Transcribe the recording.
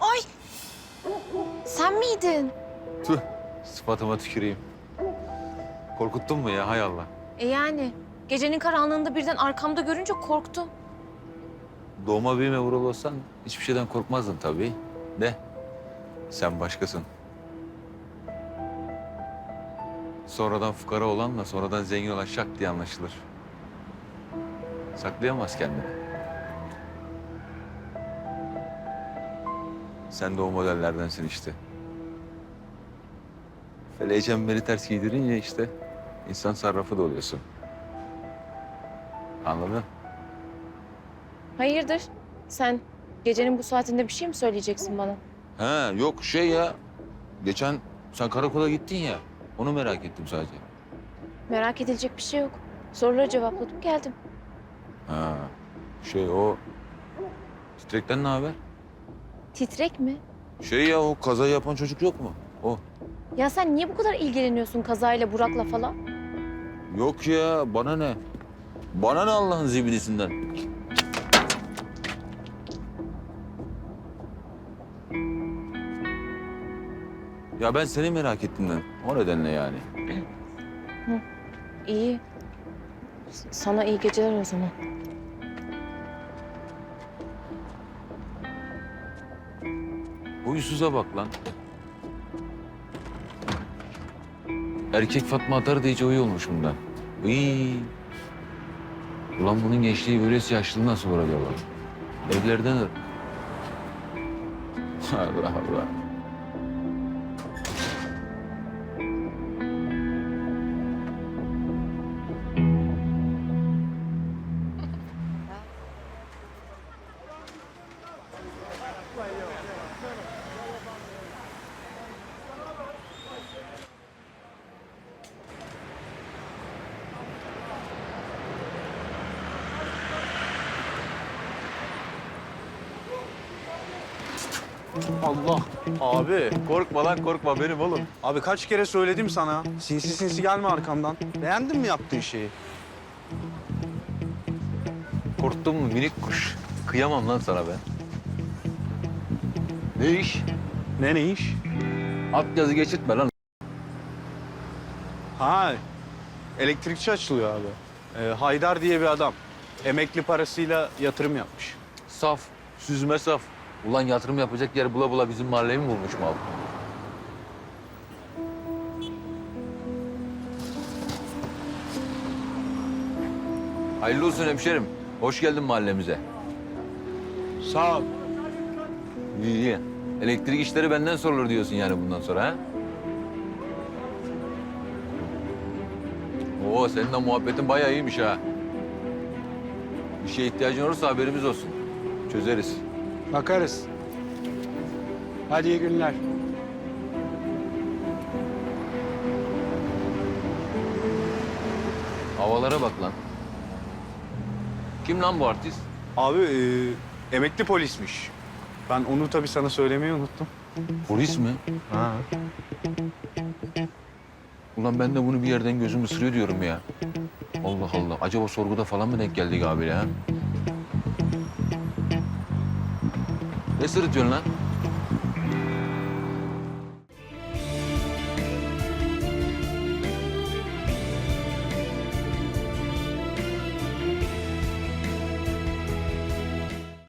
Ay! Sen miydin? Tüh, sıfatıma tüküreyim. Korkuttun mu ya hay Allah? E yani gecenin karanlığında birden arkamda görünce korktum. Doğma büyüme vuralı olsan hiçbir şeyden korkmazdın tabii. De, sen başkasın. Sonradan fukara olanla sonradan zengin olan şak diye anlaşılır. Saklayamaz kendini. Sen de o modellerdensin işte. Feleği çemberi ters giydirince işte insan sarrafı da oluyorsun. Anladın? Hayırdır? Sen gecenin bu saatinde bir şey mi söyleyeceksin bana? Ha yok şey ya. Geçen sen karakola gittin ya. Onu merak ettim sadece. Merak edilecek bir şey yok. Soruları cevapladım geldim. Ha şey o titrekten ne haber? Titrek mi? Şey ya o kaza yapan çocuk yok mu? O. Ya sen niye bu kadar ilgileniyorsun kazayla Burak'la falan? Yok ya bana ne? Bana ne Allah'ın zibidisinden? Ya ben seni merak ettim O nedenle yani. İyi. Sana iyi geceler o zaman. Huysuza bak lan. Erkek Fatma Atar da iyice uyu olmuş bundan. Iy. Ulan bunun gençliği böylesi yaşlı nasıl olur acaba? Evlerden. Allah Allah. Allah. Abi. Korkma lan korkma benim oğlum. Abi kaç kere söyledim sana. Sinsi sinsi gelme arkamdan. Beğendin mi yaptığın şeyi? Korktun mu minik kuş? Kıyamam lan sana ben. Ne iş? Ne ne iş? At yazı geçirtme lan. Ha. Elektrikçi açılıyor abi. Ee, Haydar diye bir adam. Emekli parasıyla yatırım yapmış. Saf, süzme saf. Ulan yatırım yapacak yer bula bula bizim mahalleyi mi bulmuş mal? Hayırlı olsun hemşerim. Hoş geldin mahallemize. Sağ ol. İyi. Elektrik işleri benden sorulur diyorsun yani bundan sonra ha? Oo senin de muhabbetin bayağı iyiymiş ha. Bir şeye ihtiyacın olursa haberimiz olsun. Çözeriz. Bakarız. Hadi iyi günler. Havalara bak lan. Kim lan bu artist? Abi e, emekli polismiş. Ben onu tabii sana söylemeyi unuttum. Polis mi? Ha. Ulan ben de bunu bir yerden gözüm ısırıyor diyorum ya. Allah Allah. Acaba sorguda falan mı denk geldik abiyle ha? Ne sırıtıyorsun lan?